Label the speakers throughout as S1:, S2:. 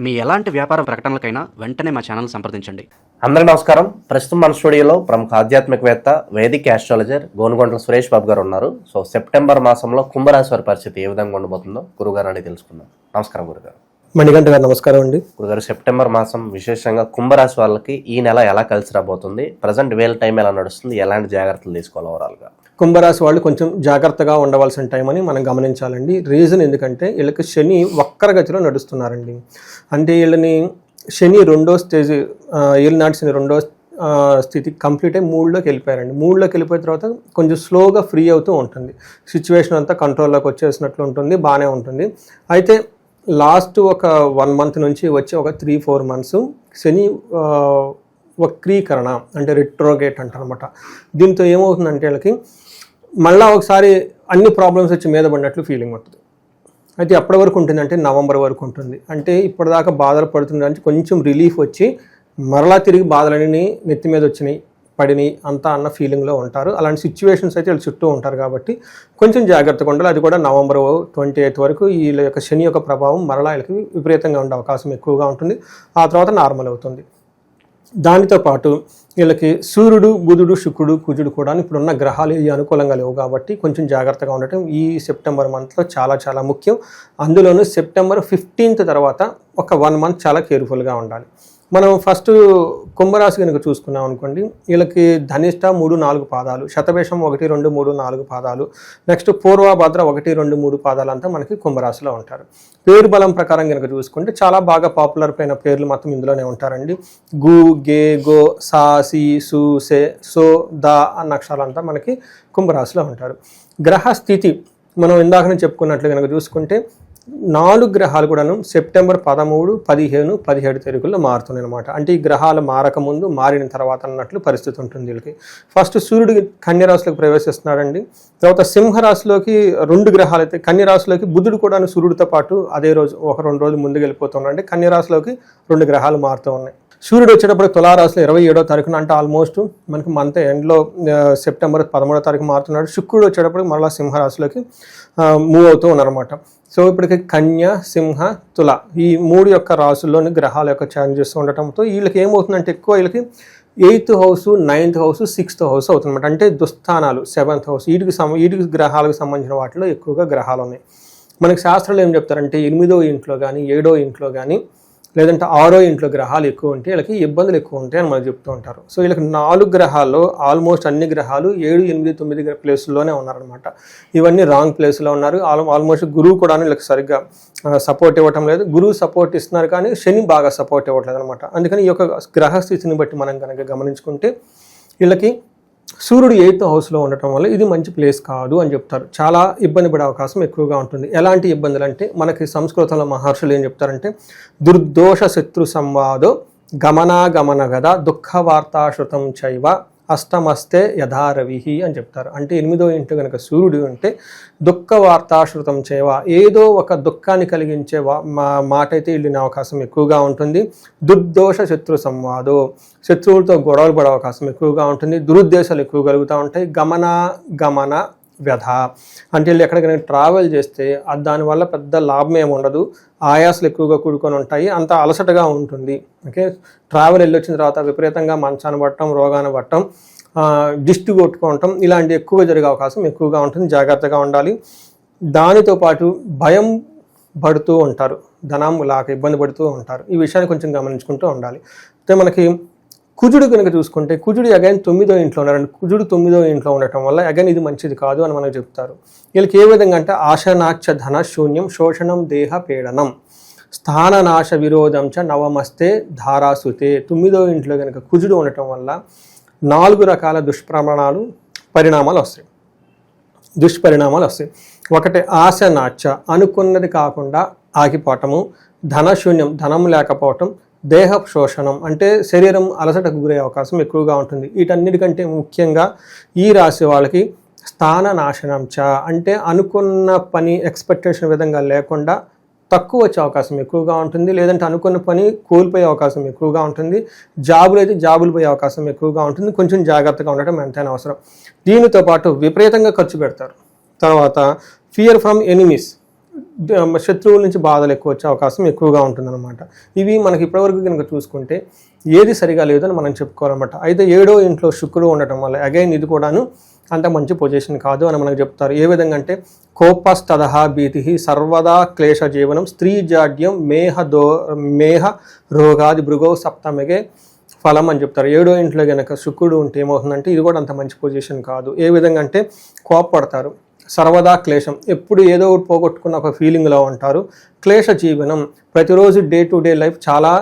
S1: మీ ఎలాంటి వ్యాపార ప్రకటనలకైనా వెంటనే మా ఛానల్ సంప్రదించండి.
S2: అందరికీ నమస్కారం. ప్రస్తుతం మన స్టూడియోలో ప్రముఖ ఆధ్యాత్మికవేత్త వేదిక ఆస్ట్రాలజర్ గోనుగొండల సురేష్ బాబు గారు ఉన్నారు. సో సెప్టెంబర్ మాసంలో కుంభరాశి వారి పరిస్థితి ఏ విధంగా ఉండబోతుందో గురుగారు అని తెలుసుకుందాం. నమస్కారం గురుగారు.
S3: మణికంఠ గారు నమస్కారం అండి.
S2: గురుగారు సెప్టెంబర్ మాసం విశేషంగా కుంభరాశి వాళ్ళకి ఈ నెల ఎలా కలిసి రాబోతుంది? ప్రజెంట్ వేల టైం ఎలా నడుస్తుంది? ఎలాంటి జాగ్రత్తలు తీసుకోవాలి ఓవరాల్గా
S3: కుంభరాశి వాళ్ళు కొంచెం జాగ్రత్తగా ఉండవలసిన టైం అని మనం గమనించాలండి. రీజన్ ఎందుకంటే వీళ్ళకి శని వక్రగతిలో నడుస్తున్నారండి. అంటే వీళ్ళని శని రెండో స్టేజ్ ఆ, ఏలినాటి శని రెండో స్థితి కంప్లీట్ అయ్యి మూడులోకి వెళ్ళిపోయారండి. మూడులోకి వెళ్ళిపోయిన తర్వాత కొంచెం స్లోగా ఫ్రీ అవుతూ ఉంటుంది. సిచ్యువేషన్ అంతా కంట్రోల్లోకి వచ్చేసినట్లు ఉంటుంది బాగానే ఉంటుంది. అయితే లాస్ట్ ఒక వన్ మంత్ నుంచి వచ్చే ఒక త్రీ ఫోర్ మంత్స్ శని వక్రీకరణ అంటే రిట్రోగేట్ అంటారనమాట దీంతో ఏమవుతుందంటే వీళ్ళకి మళ్ళా ఒకసారి అన్ని ప్రాబ్లమ్స్ వచ్చి మీద పడినట్లు ఫీలింగ్ ఉంటుంది అయితే ఎప్పటి వరకు ఉంటుంది అంటే నవంబర్ వరకు ఉంటుంది. అంటే ఇప్పటిదాకా బాధలు పడుతుండడానికి కొంచెం రిలీఫ్ వచ్చి మరలా తిరిగి బాధలన్నీ నెత్తి మీద వచ్చినాయి పడినాయి అంతా అన్న ఫీలింగ్లో ఉంటారు. అలాంటి సిచ్యువేషన్స్ అయితే వీళ్ళు చుట్టూ ఉంటారు కాబట్టి కొంచెం జాగ్రత్తగా ఉండాలి. అది కూడా నవంబర్ ట్వంటీ ఎయిత్ వరకు వీళ్ళ యొక్క శని యొక్క ప్రభావం మరలా వీళ్ళకి విపరీతంగా ఉండే అవకాశం ఎక్కువగా ఉంటుంది. ఆ తర్వాత నార్మల్ అవుతుంది. దానితో పాటు వీళ్ళకి సూర్యుడు బుధుడు శుక్రుడు కుజుడు కూడా ఇప్పుడున్న గ్రహాలు ఇవి అనుకూలంగా లేవు కాబట్టి కొంచెం జాగ్రత్తగా ఉండటం ఈ సెప్టెంబర్ మంత్లో చాలా చాలా ముఖ్యం. అందులోనూ సెప్టెంబర్ ఫిఫ్టీన్త్ తర్వాత ఒక వన్ మంత్ చాలా కేర్ఫుల్గా ఉండాలి. మనం ఫస్ట్ కుంభరాశి కనుక చూసుకున్నాం అనుకోండి వీళ్ళకి ధనిష్ట మూడు నాలుగు పాదాలు శతవేషం ఒకటి రెండు మూడు నాలుగు పాదాలు నెక్స్ట్ పూర్వభద్ర ఒకటి రెండు మూడు పాదాలు అంతా మనకి కుంభరాశిలో ఉంటారు. పేరు బలం ప్రకారం కనుక చూసుకుంటే చాలా బాగా పాపులర్ పైన పేర్లు మొత్తం ఇందులోనే ఉంటారండి. గు గే గో సా సి సు సే సో దా అన్న అక్షరాలంతా మనకి కుంభరాశిలో ఉంటారు. గ్రహ స్థితి మనం ఇందాక చెప్పుకున్నట్లు కనుక చూసుకుంటే నాలుగు గ్రహాలు కూడాను సెప్టెంబర్ పదమూడు పదిహేను పదిహేడు తేదీల్లో మారుతున్నాయి అనమాట అంటే ఈ గ్రహాలు మారకముందు మారిన తర్వాత అన్నట్లు పరిస్థితి ఉంటుంది వీళ్ళకి. ఫస్ట్ సూర్యుడు కన్యరాశిలోకి ప్రవేశిస్తున్నాడండి. తర్వాత సింహరాశిలోకి రెండు గ్రహాలు అయితే కన్యరాశిలోకి బుధుడు కూడా సూర్యుడితో పాటు అదే రోజు ఒక రెండు రోజులు ముందుకు వెళ్ళిపోతున్నాడు అంటే కన్యరాశిలోకి రెండు గ్రహాలు మారుతూ ఉన్నాయి. సూర్యుడు వచ్చేటప్పుడు తులారాశిలో ఇరవై ఏడో తారీఖున అంటే ఆల్మోస్ట్ మనకి మంత్ ఎండ్లో సెప్టెంబర్ పదమూడో తారీఖు మారుతున్నాడు. శుక్రుడు వచ్చేటప్పుడు మరలా సింహరాశిలోకి మూవ్ అవుతూ ఉన్నారన్నమాట. సో ఇప్పటికి కన్య సింహ తుల ఈ మూడు యొక్క రాసుల్లోని గ్రహాల యొక్క చేంజెస్ ఉండటంతో వీళ్ళకి ఏమవుతుందంటే ఎక్కువ వీళ్ళకి eighth house ninth house sixth house అవుతుందన్నమాట. అంటే దుస్థానాలు సెవెంత్ హౌస్ వీటికి సమ వీటికి గ్రహాలకు సంబంధించిన వాటిలో ఎక్కువగా గ్రహాలు ఉన్నాయి. మనకి శాస్త్రాలు ఏం చెప్తారంటే ఎనిమిదో ఇంట్లో కానీ ఏడో ఇంట్లో కానీ లేదంటే ఆరో ఇంట్లో గ్రహాలు ఎక్కువ ఉంటే వీళ్ళకి ఇబ్బందులు ఎక్కువ ఉంటాయి అని మనకు చెప్తూ ఉంటారు. సో వీళ్ళకి నాలుగు గ్రహాల్లో ఆల్మోస్ట్ అన్ని గ్రహాలు ఏడు ఎనిమిది తొమ్మిది ప్లేసుల్లోనే ఉన్నారనమాట ఇవన్నీ రాంగ్ ప్లేస్లో ఉన్నారు. ఆల్ ఆల్మోస్ట్ గురువు కూడా వీళ్ళకి సరిగ్గా సపోర్ట్ ఇవ్వటం లేదు. గురువు సపోర్ట్ ఇస్తున్నారు కానీ శని బాగా సపోర్ట్ ఇవ్వట్లేదు అనమాట అందుకని ఈ యొక్క గ్రహ స్థితిని బట్టి మనం కనుక గమనించుకుంటే వీళ్ళకి సూర్యుడు ఎయిత్ హౌస్లో ఉండటం వల్ల ఇది మంచి ప్లేస్ కాదు అని చెప్తారు. చాలా ఇబ్బంది పడే అవకాశం ఎక్కువగా ఉంటుంది. ఎలాంటి ఇబ్బందులు అంటే మనకి సంస్కృతంలో మహర్షులు ఏం చెప్తారంటే దుర్దోష శత్రు సంవాదో గమనాగమన గద దుఃఖ వార్తాశ్రుతం చైవ అష్టమస్తే యథారవిహి అని చెప్తారు. అంటే ఎనిమిదో ఇంటి కనుక సూర్యుడు ఉంటే దుఃఖ వార్తాశ్రుతం చేవ. ఏదో ఒక దుఃఖాన్ని కలిగించే వా- మా మాట అయితే వెళ్ళిన అవకాశం ఎక్కువగా ఉంటుంది. దుర్దోష శత్రు సంవాదో. శత్రువులతో గొడవలు పడే అవకాశం ఎక్కువగా ఉంటుంది. దురుద్దేశాలు ఎక్కువ కలుగుతూ ఉంటాయి. గమన గమన వ్యధ. అంటే వీళ్ళు ఎక్కడికైనా ట్రావెల్ చేస్తే దానివల్ల పెద్ద లాభం ఏమి ఉండదు. ఆయాసులు ఎక్కువగా కూడుకొని ఉంటాయి. అంత అలసటగా ఉంటుంది. ఓకే? ట్రావెల్ వెళ్ళి వచ్చిన తర్వాత విపరీతంగా మంచాన్ని పట్టడం రోగాన్ని పట్టడం దిష్టి కొట్టుకోవటం ఇలాంటి ఎక్కువగా జరిగే అవకాశం ఎక్కువగా ఉంటుంది. జాగ్రత్తగా ఉండాలి. దానితో పాటు భయం పడుతూ ఉంటారు. ధనం లాక ఇబ్బంది పడుతూ ఉంటారు. ఈ విషయాన్ని కొంచెం గమనించుకుంటూ ఉండాలి. అయితే మనకి కుజుడు కనుక చూసుకుంటే కుజుడు అగైన్ తొమ్మిదో ఇంట్లో ఉన్నారండి. కుజుడు తొమ్మిదో ఇంట్లో ఉండటం వల్ల అగైన్ ఇది మంచిది కాదు అని మనకు చెప్తారు. వీళ్ళకి ఏ విధంగా అంటే ఆశనాక్ష ధన శూన్యం శోషణం దేహ పీడనం. స్థాననాశ విరోధం చ నవమస్తే ధారాసుతే. తొమ్మిదో ఇంట్లో కనుక కుజుడు ఉండటం వల్ల నాలుగు రకాల దుష్ప్రమాణాలు పరిణామాలు వస్తాయి. దుష్పరిణామాలు వస్తాయి. ఒకటి ఆశ నాచ అనుకున్నది కాకుండా ఆగిపోవటము. ధనశూన్యం ధనం లేకపోవటం దేహ శోషణం అంటే శరీరం అలసటకు గురే అవకాశం ఎక్కువగా ఉంటుంది. వీటన్నిటికంటే ముఖ్యంగా ఈ రాశి వాళ్ళకి స్థాన నాశనం చ అంటే అనుకున్న పని ఎక్స్పెక్టేషన్ విధంగా లేకుండా తక్కువ వచ్చే అవకాశం ఎక్కువగా ఉంటుంది. లేదంటే అనుకున్న పని కోల్పోయే అవకాశం ఎక్కువగా ఉంటుంది. జాబులు అయితే జాబులు పోయే అవకాశం ఎక్కువగా ఉంటుంది. కొంచెం జాగ్రత్తగా ఉండటం ఎంతైనా అవసరం. దీనితో పాటు విపరీతంగా ఖర్చు పెడతారు. తర్వాత ఫియర్ ఫ్రమ్ ఎనిమీస్ శత్రువుల నుంచి బాధలు ఎక్కువ వచ్చే అవకాశం ఎక్కువగా ఉంటుందన్నమాట. ఇవి మనకి ఇప్పటివరకు కనుక చూసుకుంటే ఏది సరిగా లేదని మనం చెప్పుకోవాలన్నమాట. అయితే ఏడో ఇంట్లో శుక్రుడు ఉండటం వల్ల అగైన్ ఇది కూడాను అంత మంచి పొజిషన్ కాదు అని మనకు చెప్తారు. ఏ విధంగా అంటే కోపస్తదహ భీతి సర్వదా క్లేశ జీవనం స్త్రీ జాడ్యం మేహ దో మేహ రోగాది భృగో సప్తమిగే ఫలం అని చెప్తారు. ఏడో ఇంట్లో కనుక శుక్రుడు ఉంటే ఏమవుతుందంటే ఇది కూడా అంత మంచి పొజిషన్ కాదు. ఏ విధంగా అంటే కోపపడతారు. సర్వదా క్లేశం. ఎప్పుడు ఏదో ఒకటి పోగొట్టుకున్న ఒక ఫీలింగ్లో ఉంటారు. క్లేశ జీవనం ప్రతిరోజు డే టు డే లైఫ్ చాలా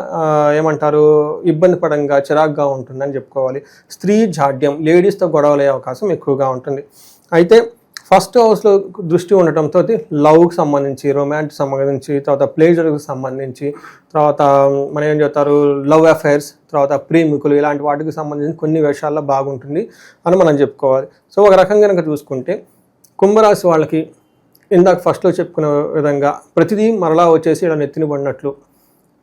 S3: ఏమంటారు ఇబ్బంది పడంగా చిరాగ్గా ఉంటుందని చెప్పుకోవాలి. స్త్రీ జాడ్యం లేడీస్తో గొడవలయ్యే అవకాశం ఎక్కువగా ఉంటుంది. అయితే ఫస్ట్ హౌస్లో దృష్టి ఉండటంతో లవ్కి సంబంధించి రొమాన్స్ సంబంధించి తర్వాత ప్లేజర్కి సంబంధించి తర్వాత మనం ఏం చెప్తారు లవ్ అఫైర్స్ తర్వాత ప్రేమికులు ఇలాంటి వాటికి సంబంధించి కొన్ని విషయాల్లో బాగుంటుంది అని మనం చెప్పుకోవాలి. సో ఒక రకంగా కనుక చూసుకుంటే కుంభరాశి వాళ్ళకి ఇందాక ఫస్ట్లో చెప్పుకున్న విధంగా ప్రతిదీ మరలా వచ్చేసి ఇలా నెత్తిన పడినట్లు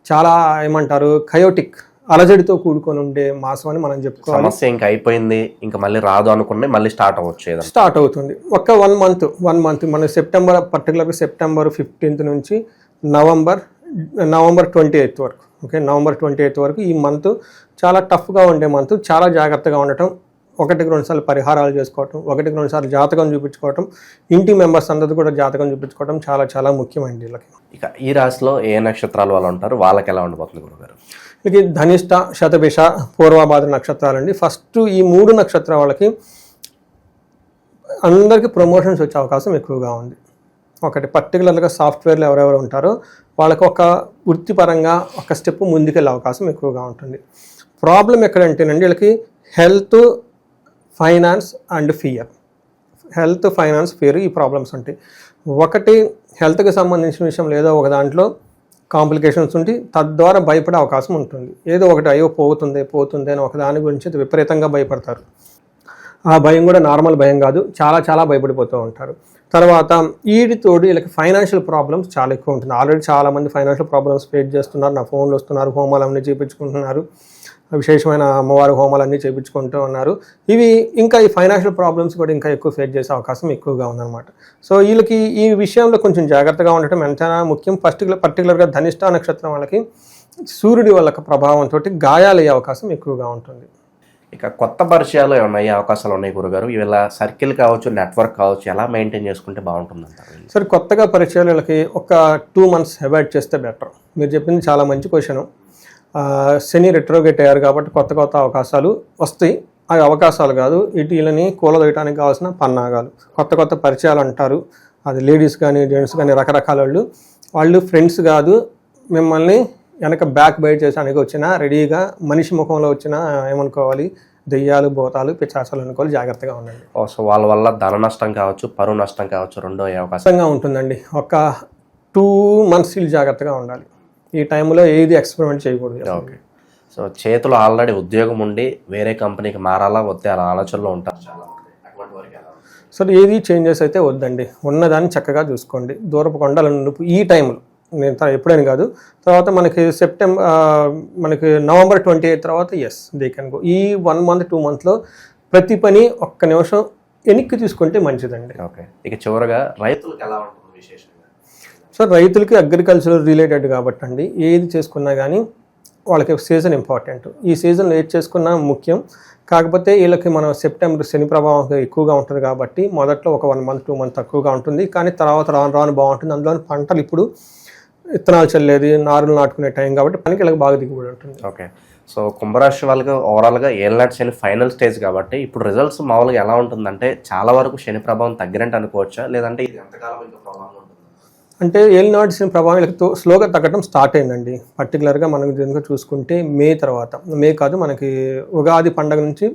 S3: చాలా ఏమంటారు కయోటిక్ అలజడితో కూడుకొని ఉండే మాసం అని మనం చెప్పుకోవాలి.
S2: సమస్య ఇంకా అయిపోయింది ఇంకా మళ్ళీ రాదు అనుకునే మళ్ళీ స్టార్ట్ అవ్వచ్చు
S3: స్టార్ట్ అవుతుంది. ఒక్క వన్ మంత్ వన్ మంత్ మన సెప్టెంబర్ పర్టికులర్గా సెప్టెంబర్ ఫిఫ్టీన్త్ నుంచి నవంబర్ నవంబర్ ట్వంటీ ఎయిత్ వరకు ఓకే నవంబర్ ట్వంటీ ఎయిత్ వరకు ఈ మంత్ చాలా టఫ్గా ఉండే మంత్ చాలా జాగ్రత్తగా ఉండటం ఒకటికి రెండు సార్లు పరిహారాలు చేసుకోవటం ఒకటికి రెండు సార్లు జాతకం చూపించుకోవటం ఇంటి మెంబర్స్ అందరిది కూడా జాతకం చూపించుకోవటం చాలా చాలా ముఖ్యమండి వీళ్ళకి.
S2: ఇక ఈ రాశిలో ఏ నక్షత్రాల వాళ్ళు ఉంటారు? వాళ్ళకి ఎలా ఉండబోతుంది గురుగారు?
S3: వీళ్ళకి ధనిష్ట శతభిష పూర్వభాద్ర నక్షత్రాలండి. ఫస్ట్ ఈ మూడు నక్షత్రాల వాళ్ళకి అందరికీ ప్రమోషన్స్ వచ్చే అవకాశం ఎక్కువగా ఉంది. ఒకటి పర్టికులర్గా సాఫ్ట్వేర్లు ఎవరెవరు ఉంటారో వాళ్ళకి ఒక వృత్తిపరంగా ఒక స్టెప్ ముందుకెళ్ళే అవకాశం ఎక్కువగా ఉంటుంది. ప్రాబ్లం ఎక్కడంటేనండి వీళ్ళకి health finance and fear. Health finance fear ఈ ప్రాబ్లమ్స్ ఉంటాయి. ఒకటి హెల్త్కి సంబంధించిన విషయం లేదో ఒక దాంట్లో కాంప్లికేషన్స్ ఉండి తద్వారా భయపడే అవకాశం ఉంటుంది. ఏదో ఒకటి అయ్యో పోతుంది పోతుంది అని ఒక దాని గురించి విపరీతంగా భయపడతారు. ఆ భయం కూడా నార్మల్ భయం కాదు. చాలా చాలా భయపడిపోతూ ఉంటారు. తర్వాత వీటితోటి వీళ్ళకి ఫైనాన్షియల్ ప్రాబ్లమ్స్ చాలా ఎక్కువ ఉంటుంది ఆల్రెడీ చాలా మంది ఫైనాన్షియల్ ప్రాబ్లమ్స్ ఫేస్ చేస్తున్నారు. నా ఫోన్లు వస్తున్నారు హోమాలు అన్నీ చేయించుకుంటున్నారు విశేషమైన అమ్మవారి హోమాలు అన్నీ చేయించుకుంటూ ఉన్నారు. ఇవి ఇంకా ఈ ఫైనాన్షియల్ ప్రాబ్లమ్స్ కూడా ఇంకా ఎక్కువ ఫేస్ చేసే అవకాశం ఎక్కువగా ఉందన్నమాట. సో వీళ్ళకి ఈ విషయంలో కొంచెం జాగ్రత్తగా ఉండటం ఎంతైనా ముఖ్యం. పర్టికులర్ పర్టికులర్గా ధనిష్ట నక్షత్రం వాళ్ళకి సూర్యుడి వాళ్ళ ప్రభావంతో గాయాలయ్యే అవకాశం ఎక్కువగా ఉంటుంది.
S2: ఇక కొత్త పరిచయాలు ఏమైనా అయ్యే అవకాశాలు ఉన్నాయి గురుగారు? ఇవాళ సర్కిల్ కావచ్చు నెట్వర్క్ కావచ్చు ఎలా మెయింటైన్ చేసుకుంటే బాగుంటుంది అంటారు
S3: సరే కొత్తగా పరిచయాలు వీళ్ళకి ఒక టూ మంత్స్ అవాయిడ్ చేస్తే బెటర్ మీరు చెప్పింది చాలా మంచి క్వశ్చన్ శని రెట్రోగేట్ అయ్యారు కాబట్టి కొత్త కొత్త అవకాశాలు వస్తాయి. ఆ అవకాశాలు కాదు. ఇటు వీళ్ళని కూలదొయటానికి కావాల్సిన పన్నాగాలు. కొత్త కొత్త పరిచయాలు అంటారు. అది లేడీస్ కానీ జెంట్స్ కానీ రకరకాల వాళ్ళు. వాళ్ళు ఫ్రెండ్స్ కాదు. మిమ్మల్ని వెనక బ్యాక్ బైట్ చేసానికి వచ్చిన రెడీగా మనిషి ముఖంలో వచ్చిన ఏమనుకోవాలి? దెయ్యాలు భూతాలు పిచ్చాసాలు అనుకోవాలి. జాగ్రత్తగా ఉండండి.
S2: సో వాళ్ళ వల్ల ధన నష్టం కావచ్చు పరువు నష్టం కావచ్చు రెండో అయ్యే అవకాశం?
S3: కష్టంగా ఉంటుందండి. ఒక టూ మంత్స్ వీళ్ళు జాగ్రత్తగా ఉండాలి. ఈ టైంలో ఏది ఎక్స్పెరిమెంట్ చేయకూడదు
S2: ఓకే. సో చేతిలో ఆల్రెడీ ఉద్యోగం ఉండి వేరే కంపెనీకి మారాలా? వద్దే? అలా ఆలోచనలో ఉంటారు?
S3: సరే ఏది చేంజెస్ అయితే వద్దండి. ఉన్నదాన్ని చక్కగా చూసుకోండి. దూరపు కొండల నునుపు ఈ టైంలో. నేను ఎప్పుడైనా కాదు. తర్వాత మనకి సెప్టెంబర్ మనకి నవంబర్ ట్వంటీ ఎయిత్ తర్వాత ఎస్ దే కెన్ గో ఈ వన్ మంత్ టూ మంత్లో ప్రతి పని ఒక్క నిమిషం వెనక్కి తీసుకుంటే మంచిదండి.
S2: ఓకే. ఇక చివరగా రైతులకు ఎలా ఉంటుంది విశేషంగా
S3: సో రైతులకి అగ్రికల్చర్ రిలేటెడ్ కాబట్టి అండి ఏది చేసుకున్నా కానీ వాళ్ళకి సీజన్ ఇంపార్టెంట్ ఈ సీజన్ ఏది చేసుకున్నా ముఖ్యం. కాకపోతే వీళ్ళకి మనం సెప్టెంబర్ శని ప్రభావం ఎక్కువగా ఉంటుంది కాబట్టి మొదట్లో ఒక వన్ మంత్ టూ మంత్ తక్కువగా ఉంటుంది. కానీ తర్వాత రాను రాను బాగుంటుంది. అందులో పంటలు ఇప్పుడు విత్తనాలు చల్లేది నారులు నాటుకునే టైం కాబట్టి పనికి వీళ్ళకి బాగా దిగుబడి ఉంటుంది.
S2: ఓకే. సో కుంభరాశి వాళ్ళకి ఓవరాల్గా ఏళ్ళనాటి శని ఫైనల్ స్టేజ్ కాబట్టి ఇప్పుడు రిజల్ట్స్ మామూలుగా ఎలా ఉంటుందంటే చాలా వరకు శని ప్రభావం తగ్గినట్టు అనుకోవచ్చా? లేదంటే ఇది ఎంతకాలం ఇంకా ప్రభావం ఉంటుంది
S3: అంటే ఏలినాటి శని ప్రభావం వీళ్ళకి స్లోగా తగ్గడం స్టార్ట్ అయిందండి. పర్టికులర్గా మనకు కనుక చూసుకుంటే మే తర్వాత. మే కాదు మనకి ఉగాది పండగ నుంచి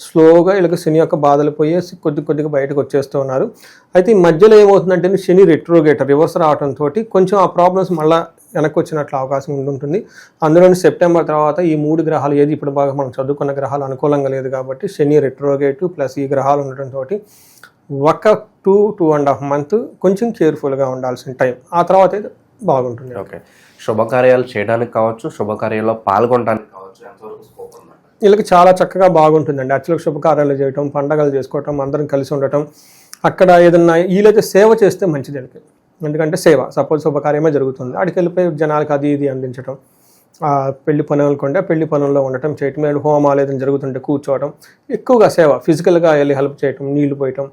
S3: స్లోగా వీళ్ళకి శని యొక్క బాధలు పోయేసి కొద్ది కొద్దిగా బయటకు వచ్చేస్తూ ఉన్నారు. అయితే ఈ మధ్యలో ఏమవుతుందంటే శని రెట్రోగేటర్ రివర్స్ రావడంతో కొంచెం ఆ ప్రాబ్లమ్స్ మళ్ళీ వెనక్కి వచ్చినట్లు అవకాశం ఉంటుంది అందులోని సెప్టెంబర్ తర్వాత ఈ మూడు గ్రహాలు ఏది ఇప్పుడు బాగా మనం చదువుకున్న గ్రహాలు అనుకూలంగా లేదు కాబట్టి శని రెట్రోగేట్ ప్లస్ ఈ గ్రహాలు ఉండటంతో ఒక two two and half month కొంచెం కేర్ఫుల్గా ఉండాల్సిన టైం. ఆ తర్వాత అయితే బాగుంటుంది.
S2: ఓకే. శుభకార్యాలు చేయడానికి కావచ్చు శుభకార్యాల్లో పాల్గొనడానికి కావచ్చు ఎంతవరకు స్కోప్ ఉందంట
S3: వీళ్ళకి చాలా చక్కగా బాగుంటుందండి. యాక్చువల్గా శుభకార్యాలు చేయటం పండగలు చేసుకోవటం అందరం కలిసి ఉండటం. అక్కడ ఏదన్నా వీళ్ళైతే సేవ చేస్తే మంచిది వీళ్ళకి. ఎందుకంటే సేవ సపోజ్ శుభకార్యమే జరుగుతుంది. అక్కడికి వెళ్ళిపోయి జనాలకు అది ఇది అందించడం ఆ పెళ్ళి పనులు అనుకుంటే పెళ్ళి పనుల్లో ఉండటం చేయటం హోమాలు ఏదైనా జరుగుతుంటే కూర్చోవడం ఎక్కువగా సేవ ఫిజికల్గా వెళ్ళి హెల్ప్ చేయటం నీళ్ళు పోయటం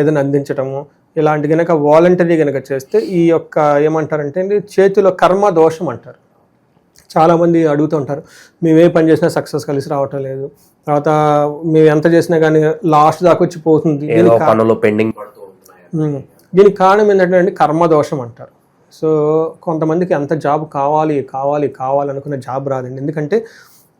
S3: ఏదైనా అందించటము ఇలాంటి గనక వాలంటరీ గనక చేస్తే ఈ యొక్క ఏమంటారంటే చేతిలో కర్మ దోషం అంటారు. చాలామంది అడుగుతూ ఉంటారు మేము ఏ పని చేసినా సక్సెస్ కలిసి రావటం లేదు. తర్వాత మేము ఎంత చేసినా కానీ లాస్ట్ దాకా వచ్చి పోతుంది.
S2: పెండింగ్.
S3: దీనికి కారణం ఏంటంటే అండి కర్మదోషం అంటారు. సో కొంతమందికి అంత జాబ్ కావాలి కావాలి కావాలి అనుకున్న జాబ్ రాదండి. ఎందుకంటే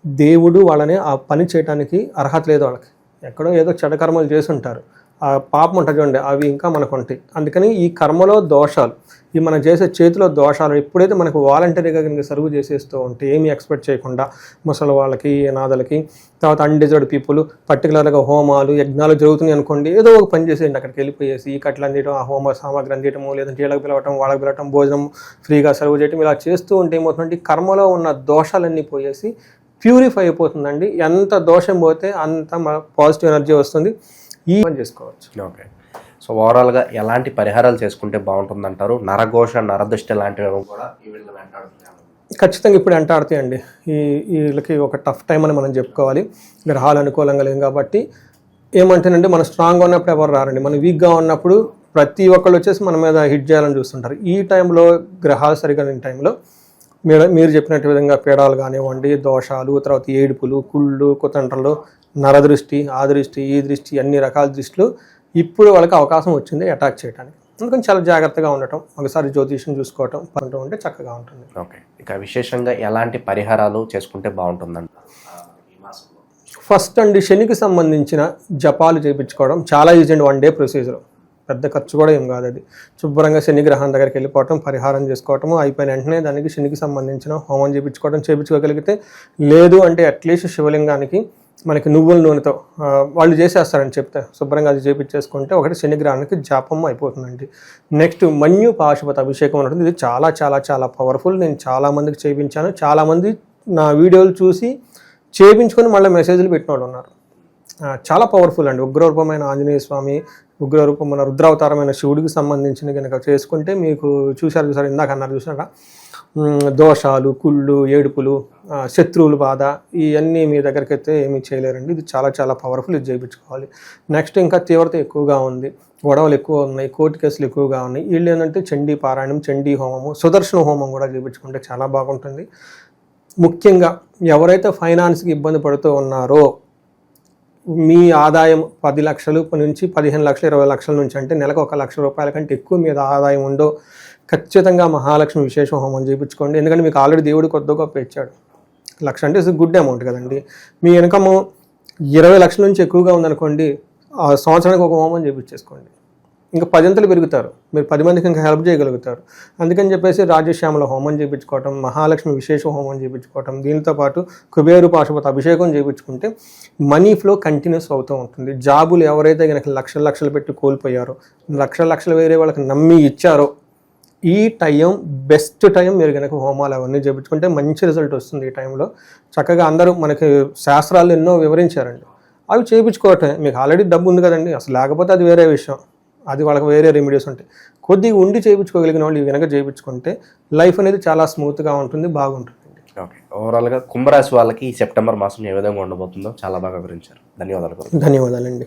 S3: దేవుడు వాళ్ళని ఆ పని చేయడానికి అర్హత లేదు వాళ్ళకి. ఎక్కడో ఏదో చెడ కర్మలు చేసి ఉంటారు. ఆ పాపం ఉంటుంది చూడండి అవి ఇంకా మనకు ఉంటాయి. అందుకని ఈ కర్మలో దోషాలు ఈ మనం చేసే చేతిలో దోషాలు ఎప్పుడైతే మనకు వాలంటరీగా కనుక సర్వ్ చేసేస్తూ ఉంటే ఏమీ ఎక్స్పెక్ట్ చేయకుండా ముసలి వాళ్ళకి అనాథలకి తర్వాత అన్డిజర్డ్ పీపుల్ పర్టికులర్గా హోమాలు యజ్ఞాలు జరుగుతున్నాయి అనుకోండి ఏదో ఒక పని చేసేయండి అక్కడికి వెళ్ళిపోయేసి ఈ కట్టలు అందియడం ఆ హోమ సామాగ్రి అందియటము లేదంటే వీళ్ళకి పిలవటం వాళ్ళకి పిలవటం భోజనం ఫ్రీగా సర్వ్ చేయటం ఇలా చేస్తూ ఉంటే ఏమవుతుందంటే కర్మలో ఉన్న దోషాలన్నీ పోయేసి ప్యూరిఫై అయిపోతుందండి. ఎంత దోషం పోతే అంత పాజిటివ్ ఎనర్జీ వస్తుంది. ఈ చేసుకోవచ్చు.
S2: ఓకే. సో ఓవరాల్గా ఎలాంటి పరిహారాలు చేసుకుంటే బాగుంటుంది అంటారు నరఘోష నరదృష్టి లాంటివి కూడా ఈ వీళ్ళని
S3: ఖచ్చితంగా ఇప్పుడు అంటాడుతాయండి ఈ వీళ్ళకి ఒక టఫ్ టైం అని మనం చెప్పుకోవాలి. గ్రహాలు అనుకూలంగా లేవు కాబట్టి ఏమంటేనంటే మనం స్ట్రాంగ్గా ఉన్నప్పుడు ఎవరు రారండి? మనం వీక్గా ఉన్నప్పుడు ప్రతి ఒక్కళ్ళు వచ్చేసి మన మీద హిట్ చేయాలని చూస్తుంటారు. ఈ టైంలో గ్రహాలు సరిగా లేని టైంలో మీరు మీరు చెప్పినట్టు విధంగా పీడాలు కానివ్వండి దోషాలు తర్వాత ఏడుపులు కుళ్ళు కుతండ్రలు నరదృష్టి ఆ దృష్టి ఈ దృష్టి అన్ని రకాల దృష్టిలు ఇప్పుడు వాళ్ళకి అవకాశం వచ్చింది అటాక్ చేయడానికి అందుకని చాలా జాగ్రత్తగా ఉండటం ఒకసారి జ్యోతిష్యం చూసుకోవటం పంటూ ఉంటే చక్కగా ఉంటుంది.
S2: ఓకే. ఇక విశేషంగా ఎలాంటి పరిహారాలు చేసుకుంటే మాసంలో
S3: ఫస్ట్ అండి శనికి సంబంధించిన జపాలు చేయించుకోవడం చాలా ఈజీ అండి వన్ డే ప్రొసీజర్ పెద్ద ఖర్చు కూడా ఏం కాదు అది. శుభ్రంగా శని గ్రహం దగ్గరికి వెళ్ళిపోవటం పరిహారం చేసుకోవటము అయిపోయిన వెంటనే దానికి శనికి సంబంధించిన హోమం చేయించుకోవడం చేయించుకోగలిగితే లేదు అంటే అట్లీస్ట్ శివలింగానికి మనకి నువ్వుల నూనెతో వాళ్ళు చేసేస్తారని చెప్తే శుభ్రంగా అది చేపించేసుకుంటే ఒకటి శనిగ్రహానికి జాపం అయిపోతుందండి. నెక్స్ట్ మన్యు పాశుపత అభిషేకం ఉంటుంది ఇది చాలా చాలా చాలా పవర్ఫుల్ నేను చాలా మందికి చేయించాను చాలామంది నా వీడియోలు చూసి చేయించుకొని మళ్ళీ మెసేజ్లు పెట్టిన వాళ్ళు ఉన్నారు. చాలా పవర్ఫుల్ అండి. ఉగ్రరూపమైన ఆంజనేయ స్వామి ఉగ్రరూపమైన రుద్రావతారమైన శివుడికి సంబంధించిన కనుక చేసుకుంటే మీకు చూశారు చూసారు ఇందాక అన్నారు చూసారా దోషాలు కుళ్ళు ఏడుపులు శత్రువుల శత్రువులు బాధ ఇవన్నీ మీ దగ్గరికి అయితే ఏమీ చేయలేరండి. ఇది చాలా చాలా పవర్ఫుల్ ఇది చేయించుకోవాలి. నెక్స్ట్ ఇంకా తీవ్రత ఎక్కువగా ఉంది. గొడవలు ఎక్కువ ఉన్నాయి కోర్టు కేసులు ఎక్కువగా ఉన్నాయి. వీళ్ళు ఏంటంటే చండీ పారాయణం చండీ హోమము సుదర్శన హోమం కూడా చేయించుకుంటే చాలా బాగుంటుంది. ముఖ్యంగా ఎవరైతే ఫైనాన్స్కి ఇబ్బంది పడుతూ ఉన్నారో మీ ఆదాయం పది లక్షలు నుంచి పదిహేను లక్షలు ఇరవై లక్షల నుంచి అంటే నెలకు ఒక లక్ష రూపాయల కంటే ఎక్కువ మీద ఆదాయం ఉండో ఖచ్చితంగా మహాలక్ష్మి విశేష హోమం చేయించుకోండి. ఎందుకంటే మీకు ఆల్రెడీ దేవుడు కొద్ది గొప్ప ఇచ్చాడు. లక్ష అంటే గుడ్ అమౌంట్ కదండి. మీ ఇన్కమ్ ఇరవై లక్షల నుంచి ఎక్కువగా ఉందనుకోండి ఆ సంవత్సరానికి ఒక హోమం చేయించేసుకోండి. ఇంకా పదింతలు పెరుగుతారు. మీరు పది మందికి ఇంకా హెల్ప్ చేయగలుగుతారు. అందుకని చెప్పేసి రాజశ్యామల హోమం చేయించుకోవటం మహాలక్ష్మి విశేష హోమం చేయించుకోవటం దీంతో పాటు కుబేరు పాశుపతి అభిషేకం చేయించుకుంటే మనీ ఫ్లో కంటిన్యూస్ అవుతూ ఉంటుంది. జాబులు ఎవరైతే కనుక లక్షల లక్షలు పెట్టి కోల్పోయారో లక్షల లక్షలు వేరే వాళ్ళకి నమ్మి ఇచ్చారో ఈ టైం బెస్ట్ టైం మీరు కనుక హోమాలు అవన్నీ చేయించుకుంటే మంచి రిజల్ట్ వస్తుంది ఈ టైంలో. చక్కగా అందరూ మనకి శాస్త్రాలు ఎన్నో వివరించారండి. అవి చేయించుకోవటం మీకు ఆల్రెడీ డబ్బు ఉంది కదండి. అసలు లేకపోతే అది వేరే విషయం. అది వాళ్ళకి వేరే రెమెడీస్ ఉంటాయి. కొద్దిగా ఉండి చేయించుకోగలిగిన వాళ్ళు ఇవి వెనక చేయించుకుంటే లైఫ్ అనేది చాలా స్మూత్గా ఉంటుంది బాగుంటుంది
S2: ఓకే. ఓవరాల్గా కుంభరాశి వాళ్ళకి ఈ సెప్టెంబర్ మాసం ఏ విధంగా ఉండబోతుందో చాలా బాగా వివరించారు. ధన్యవాదాలు.
S3: ధన్యవాదాలండి.